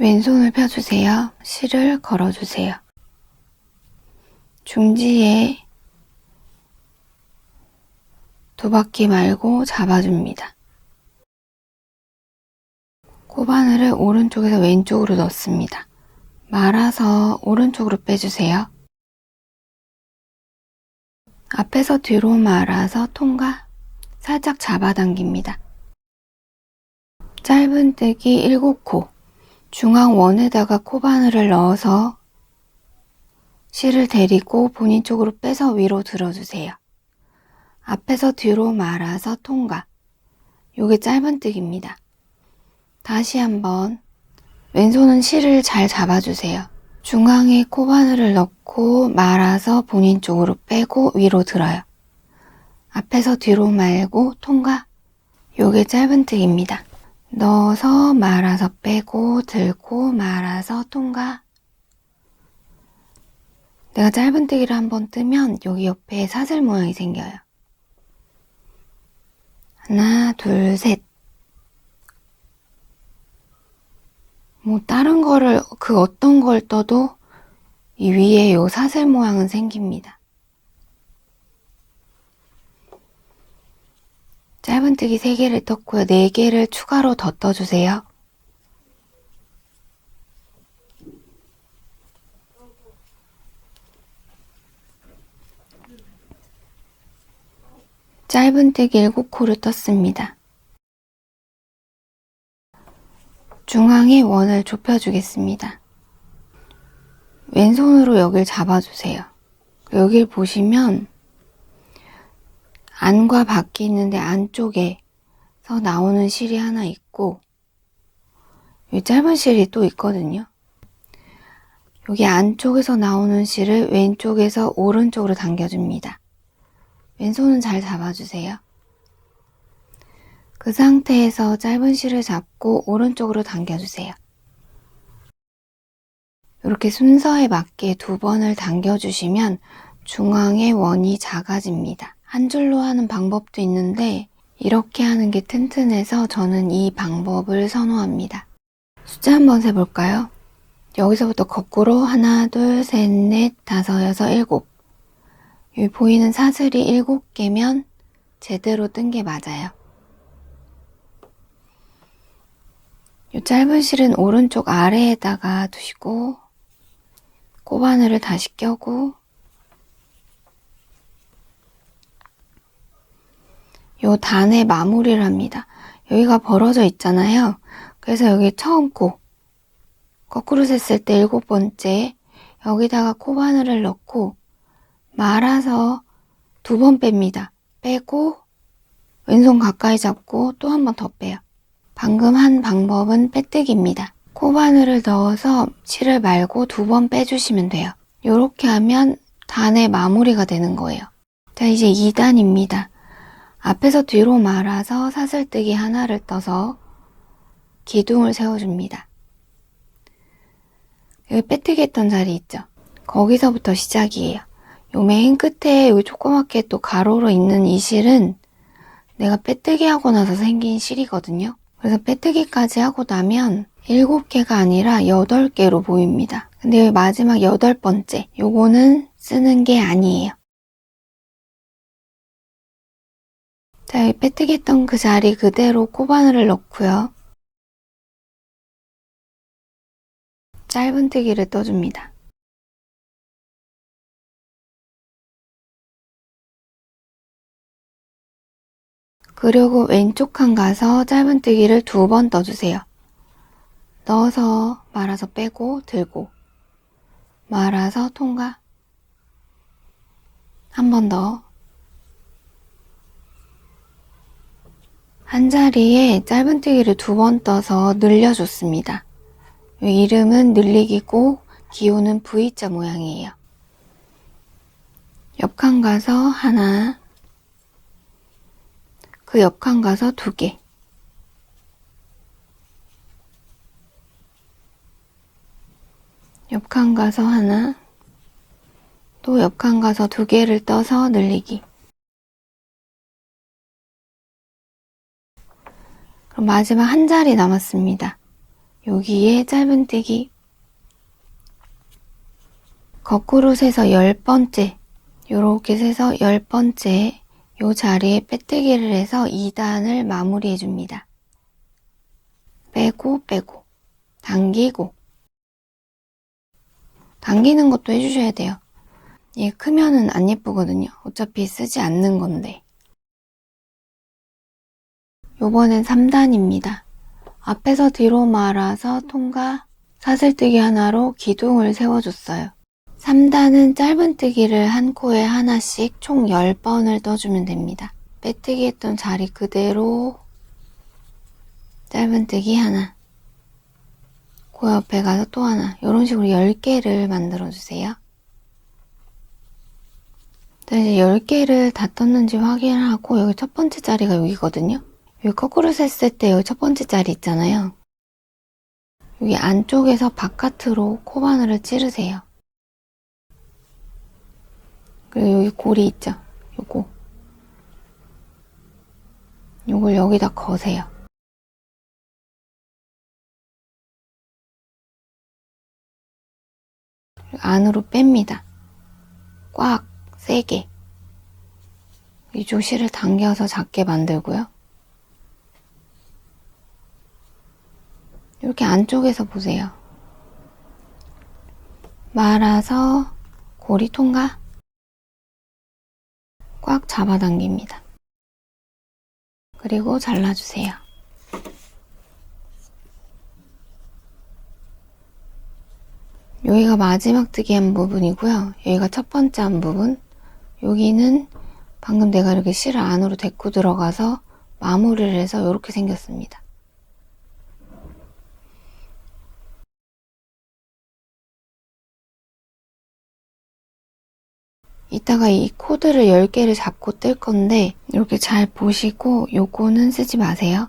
왼손을 펴주세요. 실을 걸어주세요. 중지에 두 바퀴 말고 잡아줍니다. 코바늘을 오른쪽에서 왼쪽으로 넣습니다. 말아서 오른쪽으로 빼주세요. 앞에서 뒤로 말아서 통과 살짝 잡아당깁니다. 짧은 뜨기 7코 중앙 원에다가 코바늘을 넣어서 실을 데리고 본인 쪽으로 빼서 위로 들어주세요. 앞에서 뒤로 말아서 통과 요게 짧은 뜨기입니다. 다시 한번 왼손은 실을 잘 잡아주세요. 중앙에 코바늘을 넣고 말아서 본인 쪽으로 빼고 위로 들어요. 앞에서 뒤로 말고 통과. 요게 짧은뜨기입니다. 넣어서 말아서 빼고 들고 말아서 통과. 내가 짧은뜨기를 한번 뜨면 여기 옆에 사슬 모양이 생겨요. 하나, 둘, 셋. 뭐 다른 거를 그 어떤 걸 떠도 이 위에 요 사슬 모양은 생깁니다. 짧은뜨기 3개를 떴고요. 4개를 추가로 더 떠주세요. 짧은뜨기 7코를 떴습니다. 중앙에 원을 좁혀주겠습니다. 왼손으로 여길 잡아주세요. 여길 보시면 안과 밖이 있는데 안쪽에서 나오는 실이 하나 있고 이 짧은 실이 또 있거든요. 여기 안쪽에서 나오는 실을 왼쪽에서 오른쪽으로 당겨줍니다. 왼손은 잘 잡아주세요. 그 상태에서 짧은 실을 잡고 오른쪽으로 당겨주세요. 이렇게 순서에 맞게 두 번을 당겨주시면 중앙의 원이 작아집니다. 한 줄로 하는 방법도 있는데 이렇게 하는 게 튼튼해서 저는 이 방법을 선호합니다. 숫자 한번 세볼까요? 여기서부터 거꾸로 하나, 둘, 셋, 넷, 다섯, 여섯, 일곱 여기 보이는 사슬이 일곱 개면 제대로 뜬 게 맞아요. 이 짧은 실은 오른쪽 아래에다가 두시고 꼬바늘을 다시 껴고 요 단의 마무리를 합니다. 여기가 벌어져 있잖아요. 그래서 여기 처음 코 거꾸로 셌을 때 일곱 번째 여기다가 코바늘을 넣고 말아서 두 번 뺍니다. 빼고 왼손 가까이 잡고 또 한 번 더 빼요. 방금 한 방법은 빼뜨기입니다. 코바늘을 넣어서 실을 말고 두 번 빼주시면 돼요. 이렇게 하면 단의 마무리가 되는 거예요. 자, 이제 2단입니다. 앞에서 뒤로 말아서 사슬뜨기 하나를 떠서 기둥을 세워줍니다. 여기 빼뜨기 했던 자리 있죠? 거기서부터 시작이에요. 요 맨 끝에 요 조그맣게 또 가로로 있는 이 실은 내가 빼뜨기 하고 나서 생긴 실이거든요. 그래서 빼뜨기까지 하고 나면 7개가 아니라 8개로 보입니다. 근데 여기 마지막 8번째, 요거는 쓰는 게 아니에요. 자, 여기 빼뜨기 했던 그 자리 그대로 코바늘을 넣고요. 짧은뜨기를 떠줍니다. 그리고 왼쪽 칸 가서 짧은뜨기를 두 번 떠주세요. 넣어서 말아서 빼고 들고 말아서 통과 한 번 더. 한 자리에 짧은뜨기를 두 번 떠서 늘려줬습니다. 이름은 늘리기고 기호는 V자 모양이에요. 옆칸 가서 하나, 그 옆칸 가서 두 개. 옆칸 가서 하나, 또 옆칸 가서 두 개를 떠서 늘리기. 마지막 한 자리 남았습니다. 여기에 짧은뜨기 거꾸로 세서 열 번째 요렇게 세서 열 번째 요 자리에 빼뜨기를 해서 2단을 마무리해 줍니다. 빼고 빼고 당기고 당기는 것도 해주셔야 돼요. 이게 크면은 안 예쁘거든요. 어차피 쓰지 않는 건데. 요번엔 3단입니다. 앞에서 뒤로 말아서 통과 사슬뜨기 하나로 기둥을 세워줬어요. 3단은 짧은뜨기를 한 코에 하나씩 총 10번을 떠주면 됩니다. 빼뜨기 했던 자리 그대로 짧은뜨기 하나 그 옆에 가서 또 하나 이런 식으로 10개를 만들어 주세요. 자, 이제 10개를 다 떴는지 확인을 하고 여기 첫 번째 자리가 여기거든요. 여기 거꾸로 셌을 때 여기 첫 번째 자리 있잖아요. 여기 안쪽에서 바깥으로 코바늘을 찌르세요. 그리고 여기 고리 있죠? 요거. 요걸 여기다 거세요. 안으로 뺍니다. 꽉, 세게. 이쪽 실을 당겨서 작게 만들고요. 이렇게 안쪽에서 보세요. 말아서 고리 통과. 꽉 잡아당깁니다. 그리고 잘라주세요. 여기가 마지막 뜨기 한 부분이고요. 여기가 첫 번째 한 부분. 여기는 방금 내가 이렇게 실을 안으로 데리고 들어가서 마무리를 해서 이렇게 생겼습니다. 이따가 이 코드를 10개를 잡고 뜰 건데 이렇게 잘 보시고 요거는 쓰지 마세요.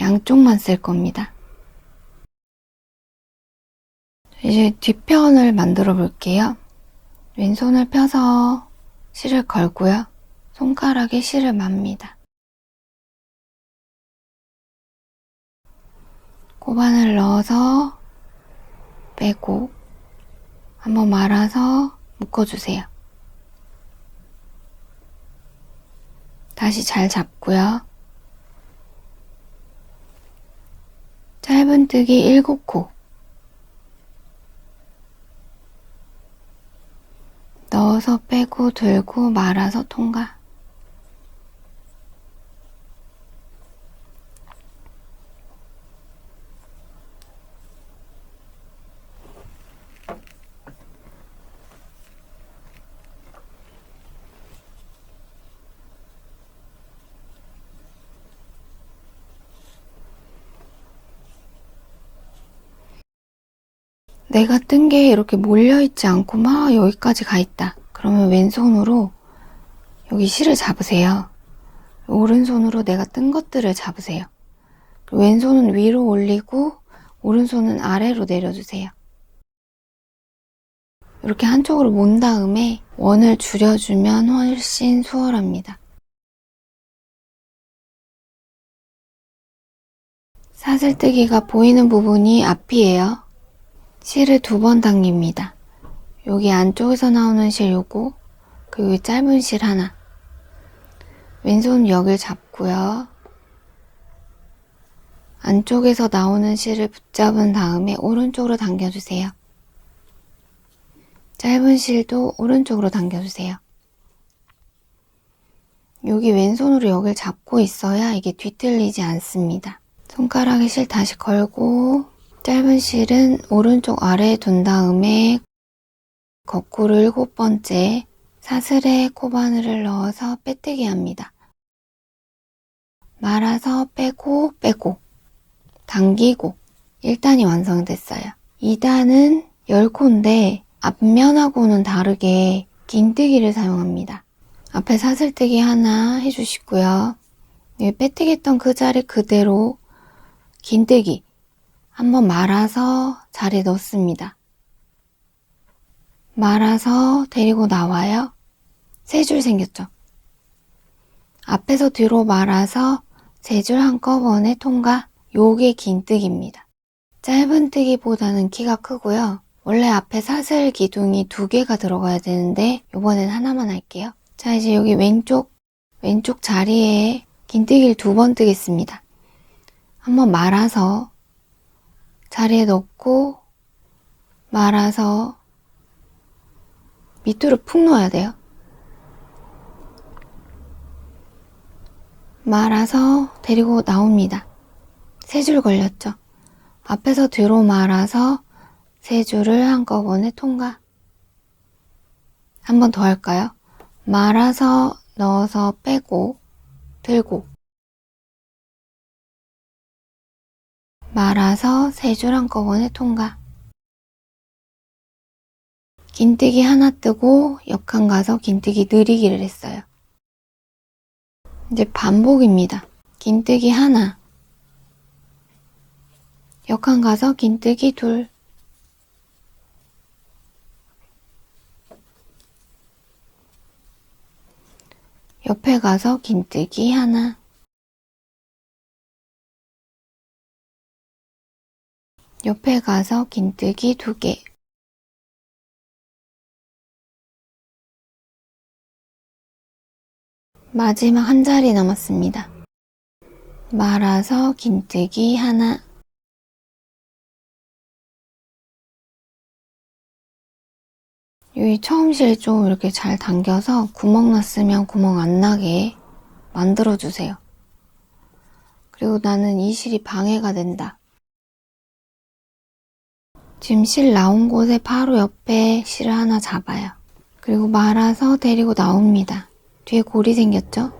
양쪽만 쓸 겁니다. 이제 뒤편을 만들어 볼게요. 왼손을 펴서 실을 걸고요. 손가락에 실을 맙니다. 고반을 넣어서 빼고 한번 말아서 묶어주세요. 다시 잘 잡고요. 짧은뜨기 7코 넣어서 빼고 들고 말아서 통과 내가 뜬 게 이렇게 몰려있지 않고 막 여기까지 가 있다. 그러면 왼손으로 여기 실을 잡으세요. 오른손으로 내가 뜬 것들을 잡으세요. 왼손은 위로 올리고 오른손은 아래로 내려주세요. 이렇게 한쪽으로 몬 다음에 원을 줄여주면 훨씬 수월합니다. 사슬뜨기가 보이는 부분이 앞이에요. 실을 두 번 당깁니다. 여기 안쪽에서 나오는 실 요거, 그리고 짧은 실 하나. 왼손 여길 잡고요. 안쪽에서 나오는 실을 붙잡은 다음에 오른쪽으로 당겨주세요. 짧은 실도 오른쪽으로 당겨주세요. 여기 왼손으로 여길 잡고 있어야 이게 뒤틀리지 않습니다. 손가락에 실 다시 걸고 짧은 실은 오른쪽 아래에 둔 다음에 거꾸로 일곱 번째 사슬에 코바늘을 넣어서 빼뜨기 합니다. 말아서 빼고 빼고 당기고 1단이 완성됐어요. 2단은 10코인데 앞면하고는 다르게 긴뜨기를 사용합니다. 앞에 사슬뜨기 하나 해주시고요. 여기 빼뜨기 했던 그 자리 그대로 긴뜨기 한번 말아서 자리에 넣습니다. 말아서 데리고 나와요. 세 줄 생겼죠? 앞에서 뒤로 말아서 세 줄 한꺼번에 통과. 요게 긴뜨기입니다. 짧은 뜨기보다는 키가 크고요. 원래 앞에 사슬 기둥이 두 개가 들어가야 되는데 이번엔 하나만 할게요. 자 이제 여기 왼쪽 왼쪽 자리에 긴뜨기를 두 번 뜨겠습니다. 한번 말아서 자리에 넣고 말아서 밑으로 푹 넣어야 돼요. 말아서 데리고 나옵니다. 세 줄 걸렸죠? 앞에서 뒤로 말아서 세 줄을 한꺼번에 통과. 한 번 더 할까요? 말아서 넣어서 빼고 들고 말아서 세 줄 한꺼번에 통과. 긴뜨기 하나 뜨고 역한 가서 긴뜨기 느리기를 했어요. 이제 반복입니다. 긴뜨기 하나, 역한 가서 긴뜨기 둘, 옆에 가서 긴뜨기 하나, 옆에 가서 긴뜨기 두 개, 마지막 한 자리 남았습니다. 말아서 긴뜨기 하나, 여기 처음 실 좀 이렇게 잘 당겨서 구멍 났으면 구멍 안 나게 만들어 주세요. 그리고 나는 이 실이 방해가 된다. 지금 실 나온 곳에 바로 옆에 실을 하나 잡아요. 그리고 말아서 데리고 나옵니다. 뒤에 골이 생겼죠?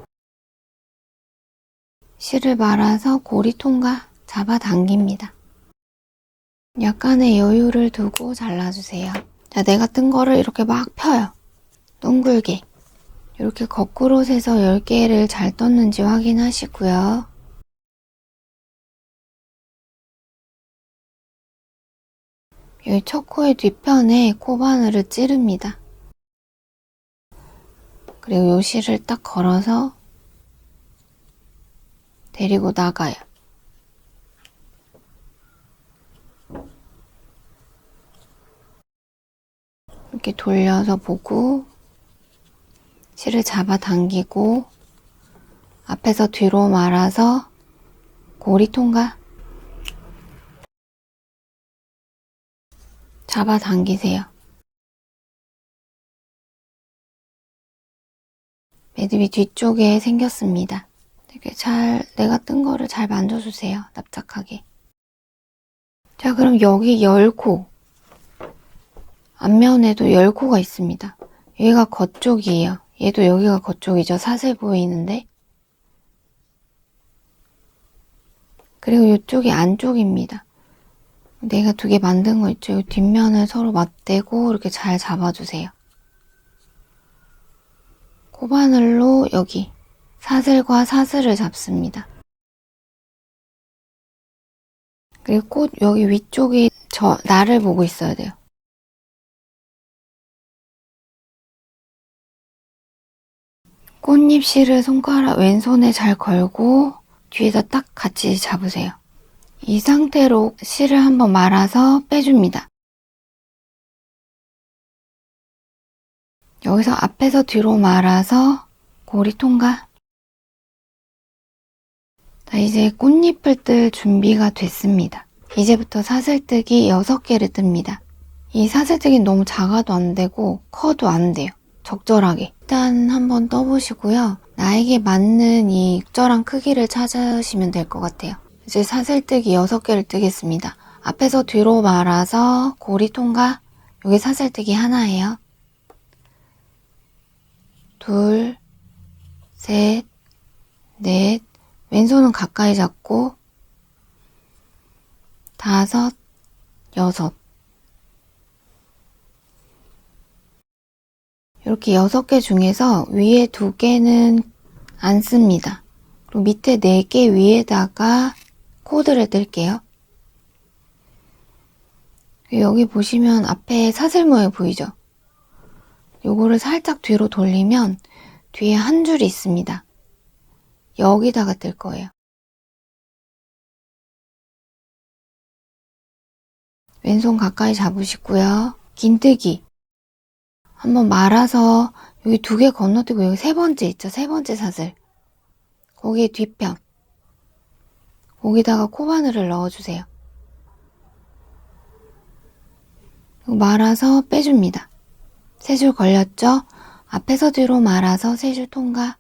실을 말아서 고리 통과 잡아당깁니다. 약간의 여유를 두고 잘라주세요. 자, 내가 뜬 거를 이렇게 막 펴요. 둥글게. 이렇게 거꾸로 세서 10개를 잘 떴는지 확인하시고요. 여기 첫 코의 뒤편에 코바늘을 찌릅니다. 그리고 요 실을 딱 걸어서 데리고 나가요. 이렇게 돌려서 보고 실을 잡아당기고 앞에서 뒤로 말아서 고리 통과 잡아당기세요. 매듭이 뒤쪽에 생겼습니다. 되게 잘 내가 뜬 거를 잘 만져주세요. 납작하게. 자 그럼 여기 열코 앞면에도 열코가 있습니다. 얘가 겉쪽이에요. 얘도 여기가 겉쪽이죠. 사슬 보이는데. 그리고 이쪽이 안쪽입니다. 내가 두 개 만든 거 있죠. 이 뒷면을 서로 맞대고 이렇게 잘 잡아주세요. 코바늘로 여기 사슬과 사슬을 잡습니다. 그리고 꽃 여기 위쪽이 저 나를 보고 있어야 돼요. 꽃잎 실을 손가락 왼손에 잘 걸고 뒤에서 딱 같이 잡으세요. 이 상태로 실을 한번 말아서 빼줍니다. 여기서 앞에서 뒤로 말아서 고리 통과. 자, 이제 꽃잎을 뜰 준비가 됐습니다. 이제부터 사슬뜨기 6개를 뜹니다. 이 사슬뜨기는 너무 작아도 안 되고 커도 안 돼요. 적절하게. 일단 한번 떠보시고요. 나에게 맞는 이 적절한 크기를 찾으시면 될 것 같아요. 이제 사슬뜨기 6개를 뜨겠습니다. 앞에서 뒤로 말아서 고리 통과. 여기 사슬뜨기 하나예요. 둘, 셋, 넷, 왼손은 가까이 잡고, 다섯, 여섯. 이렇게 여섯 개 중에서 위에 두 개는 안 씁니다. 그리고 밑에 네 개 위에다가 코드를 뜰게요. 여기 보시면 앞에 사슬 모양 보이죠? 요거를 살짝 뒤로 돌리면 뒤에 한 줄이 있습니다. 여기다가 뜰 거예요. 왼손 가까이 잡으시고요. 긴뜨기. 한번 말아서 여기 두 개 건너뛰고 여기 세 번째 있죠? 세 번째 사슬. 거기에 뒤편. 거기다가 코바늘을 넣어주세요. 말아서 빼줍니다. 세 줄 걸렸죠? 앞에서 뒤로 말아서 세 줄 통과.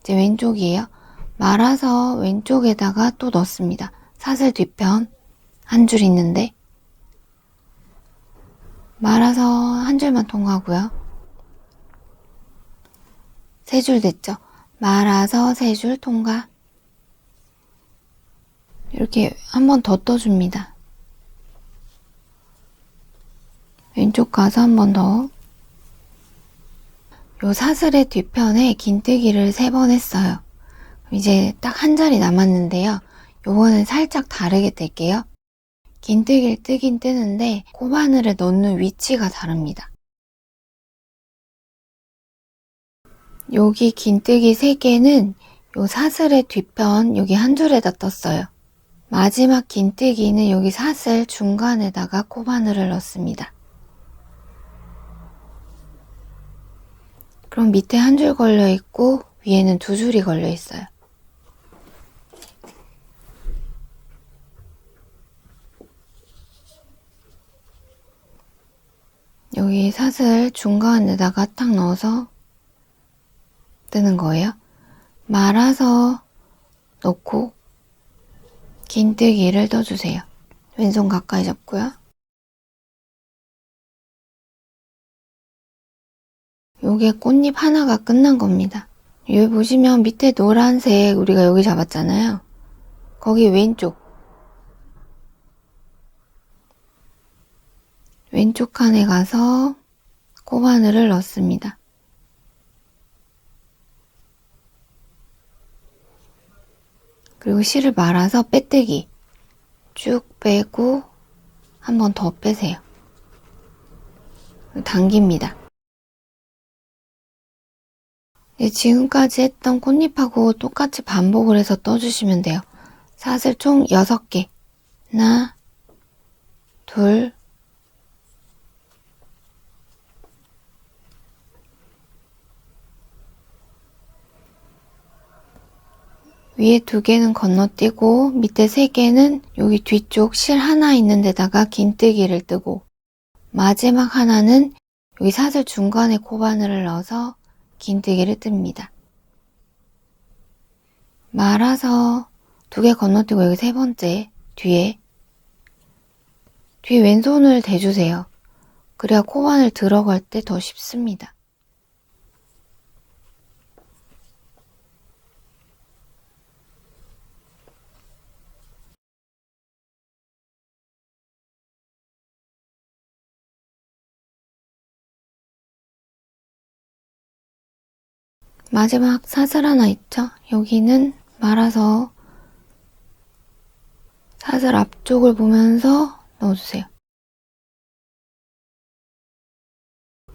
이제 왼쪽이에요. 말아서 왼쪽에다가 또 넣습니다. 사슬 뒤편 한 줄 있는데 말아서 한 줄만 통과하고요. 세 줄 됐죠? 말아서 세 줄 통과. 이렇게 한 번 더 떠줍니다. 왼쪽 가서 한 번 더. 요 사슬의 뒤편에 긴뜨기를 세 번 했어요. 이제 딱 한 자리 남았는데요. 요거는 살짝 다르게 뜰게요. 긴뜨기를 뜨긴 뜨는데 코바늘을 넣는 위치가 다릅니다. 여기 긴뜨기 3개는 요 사슬의 뒤편 여기 한 줄에다 떴어요. 마지막 긴뜨기는 여기 사슬 중간에다가 코바늘을 넣습니다. 그럼 밑에 한 줄 걸려 있고 위에는 두 줄이 걸려 있어요. 여기 사슬 중간에다가 딱 넣어서 뜨는 거예요. 말아서 넣고 긴뜨기를 떠주세요. 왼손 가까이 잡고요. 요게 꽃잎 하나가 끝난 겁니다. 여기 보시면 밑에 노란색 우리가 여기 잡았잖아요. 거기 왼쪽 왼쪽 칸에 가서 코바늘을 넣습니다. 그리고 실을 말아서 빼뜨기 쭉 빼고 한 번 더 빼세요. 당깁니다. 네, 지금까지 했던 꽃잎하고 똑같이 반복을 해서 떠주시면 돼요. 사슬 총 6개. 하나, 둘, 위에 두 개는 건너뛰고 밑에 세 개는 여기 뒤쪽 실 하나 있는 데다가 긴뜨기를 뜨고 마지막 하나는 여기 사슬 중간에 코바늘을 넣어서 긴뜨기를 뜹니다. 말아서 두 개 건너뛰고 여기 세 번째 뒤에 뒤에 왼손을 대주세요. 그래야 코바늘 들어갈 때 더 쉽습니다. 마지막 사슬 하나 있죠? 여기는 말아서 사슬 앞쪽을 보면서 넣어주세요.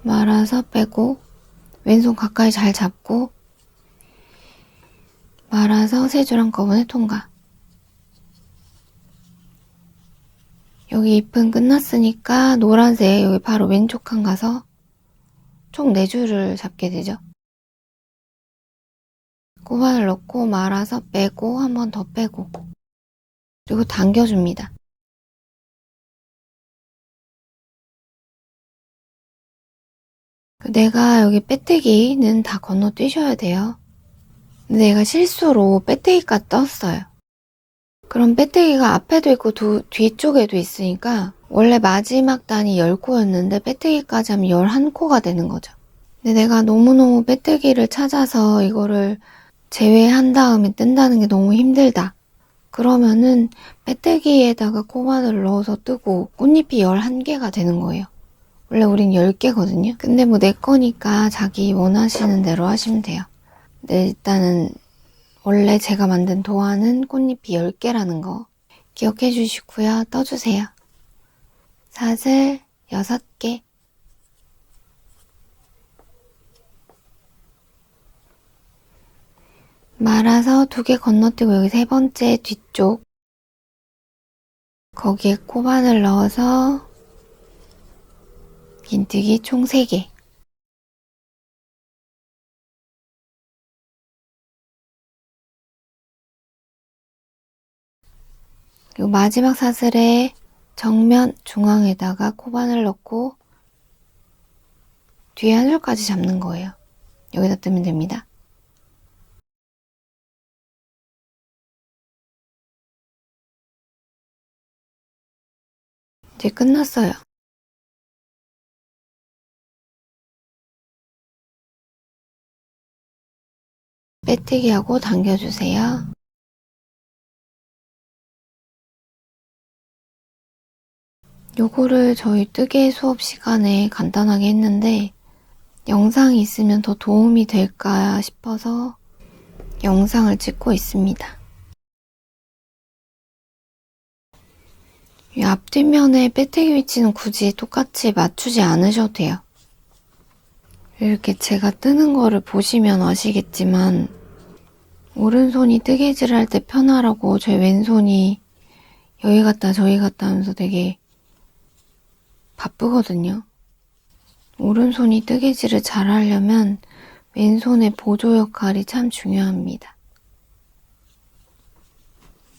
말아서 빼고 왼손 가까이 잘 잡고 말아서 세 줄 한꺼번에 통과. 여기 잎은 끝났으니까 노란색 여기 바로 왼쪽 칸 가서 총네 줄을 잡게 되죠. 꼬바늘 넣고 말아서 빼고 한 번 더 빼고 그리고 당겨줍니다. 내가 여기 빼뜨기는 다 건너뛰셔야 돼요. 근데 내가 실수로 빼뜨기가 떴어요. 그럼 빼뜨기가 앞에도 있고 두, 뒤쪽에도 있으니까 원래 마지막 단이 10코였는데 빼뜨기까지 하면 11코가 되는 거죠. 근데 내가 너무너무 빼뜨기를 찾아서 이거를 제외한 다음에 뜬다는 게 너무 힘들다. 그러면은 빼뜨기에다가 코바늘을 넣어서 뜨고 꽃잎이 11개가 되는 거예요. 원래 우린 10개거든요. 근데 뭐 내 거니까 자기 원하시는 대로 하시면 돼요. 근데 일단은 원래 제가 만든 도안은 꽃잎이 10개라는 거 기억해 주시고요. 떠주세요. 사슬 6개 말아서 두 개 건너뛰고 여기 세 번째 뒤쪽 거기에 코바늘 넣어서 긴뜨기 총 3개. 그리고 마지막 사슬에 정면 중앙에다가 코바늘 넣고 뒤에 한 줄까지 잡는 거예요. 여기다 뜨면 됩니다. 이제 끝났어요. 빼뜨기하고 당겨주세요. 요거를 저희 뜨개 수업 시간에 간단하게 했는데 영상이 있으면 더 도움이 될까 싶어서 영상을 찍고 있습니다. 이 앞뒷면에 빼뜨기 위치는 굳이 똑같이 맞추지 않으셔도 돼요. 이렇게 제가 뜨는 거를 보시면 아시겠지만 오른손이 뜨개질 할 때 편하라고 제 왼손이 여기 갔다 저기 갔다 하면서 되게 바쁘거든요. 오른손이 뜨개질을 잘 하려면 왼손의 보조 역할이 참 중요합니다.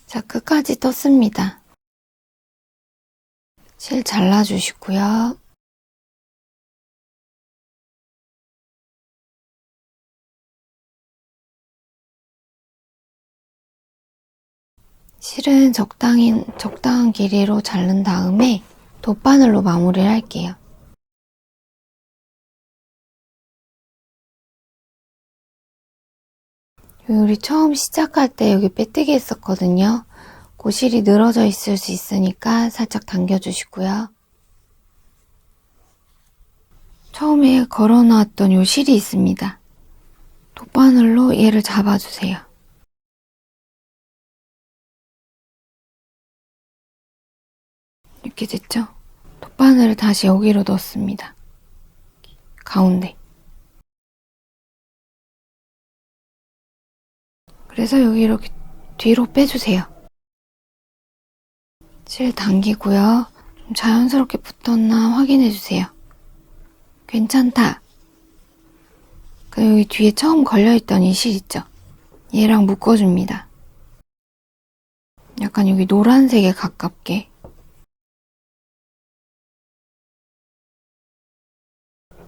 자, 끝까지 떴습니다. 실 잘라주시고요. 실은 적당히, 적당한 길이로 자른 다음에 돗바늘로 마무리를 할게요. 우리 처음 시작할 때 여기 빼뜨기 했었거든요. 그 실이 늘어져 있을 수 있으니까 살짝 당겨주시고요. 처음에 걸어놨던 요 실이 있습니다. 돗바늘로 얘를 잡아주세요. 이렇게 됐죠? 돗바늘을 다시 여기로 넣습니다. 가운데. 그래서 여기 이렇게 뒤로 빼주세요. 실 당기고요. 좀 자연스럽게 붙었나 확인해주세요. 괜찮다. 그 여기 뒤에 처음 걸려있던 이 실 있죠? 얘랑 묶어줍니다. 약간 여기 노란색에 가깝게.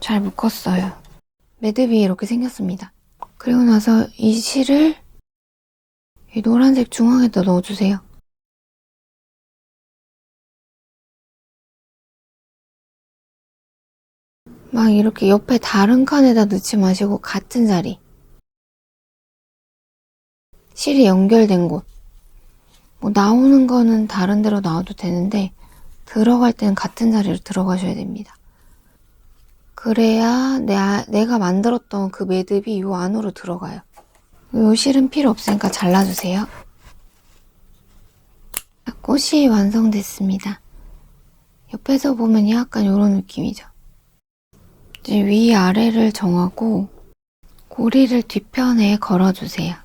잘 묶었어요. 매듭이 이렇게 생겼습니다. 그리고 나서 이 실을 이 노란색 중앙에다 넣어주세요. 막 이렇게 옆에 다른 칸에다 넣지 마시고 같은 자리. 실이 연결된 곳. 뭐 나오는 거는 다른 데로 나와도 되는데 들어갈 때는 같은 자리로 들어가셔야 됩니다. 그래야 내, 아- 내가 만들었던 그 매듭이 요 안으로 들어가요. 요 실은 필요 없으니까 잘라주세요. 꽃이 완성됐습니다. 옆에서 보면 약간 이런 느낌이죠. 이제 위아래를 정하고 고리를 뒤편에 걸어주세요.